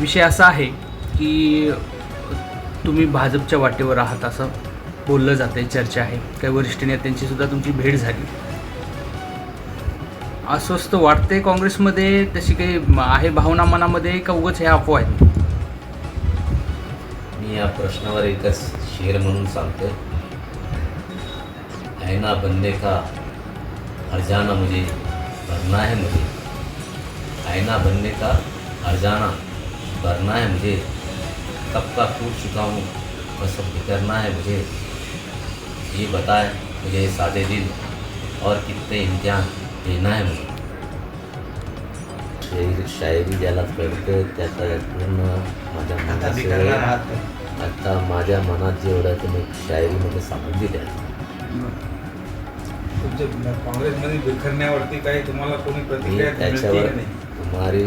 विषय असा आहे की तुम्ही भाजपच्या वाटेवर आहात असं बोललं जातं आहे चर्चा आहे. काही वरिष्ठ नेत्यांची सुद्धा तुमची भेट झाली. अस्वस्थ वाटते काँग्रेसमध्ये? तशी काही आहे भावना मनामध्ये का उगच हे अफवा आहेत? मी या प्रश्नावर एकच शेर म्हणून सांगतो ऐना बनने का हरजाना मुझे भरना है मुझे. ऐना बनने का हरजाना भरना है मुझे। कब का टूट चुका हूँ बस अब बिखरना है मुझे। ये बताए मुझे सादे दिल और कितने इम्तिहान देना है मुझे। शायरी शायरी ज्याला कळतं त्याचा पूर्ण माझ्या मनाचं आता माझ्या मनात जेवढं ते मी शायरीमध्ये सांगून दिले तुमचे काँग्रेसमध्ये बिखरण्यावरती काही तुम्हाला कोणी प्रतिक्रिया त्याच्यावर की तुम्हारी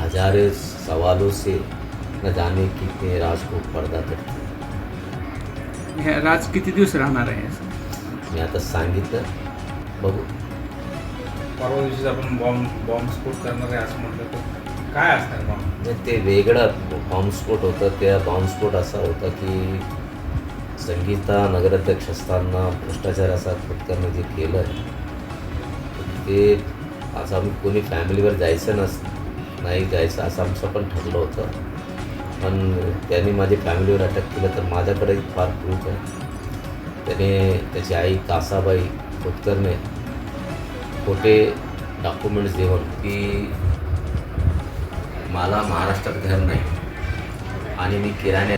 हजारे सवालों से न जाने कितने राज को पर्दा करते हे राज किती दिवस राहणार आहे? मी आता सांगितलं बघू. परवा दिवशीच आपण बॉम्ब बॉम्बस्फोट करणार आहे असं म्हटलं तर काय असणार बॉम्ब ते वेगळं बॉम्बस्फोट होतं. त्या बॉम्बस्फोट असा होता की संगीता नगराध्यक्ष असताना भ्रष्टाचार असा खोतकरनं जे केलं ते असं आम्ही कोणी फॅमिलीवर जायचं नस नाही जायचं असं आमचं पण ठरलं होतं. पण त्याने माझी फॅमिलीवर अटक केलं तर माझ्याकडे फार प्रूफ आहे. त्याने त्याची आई कासाबाई खोतकरने खोटे डॉक्युमेंट्स देऊन की मला महाराष्ट्रात घर नाही. आणि मी किराण्या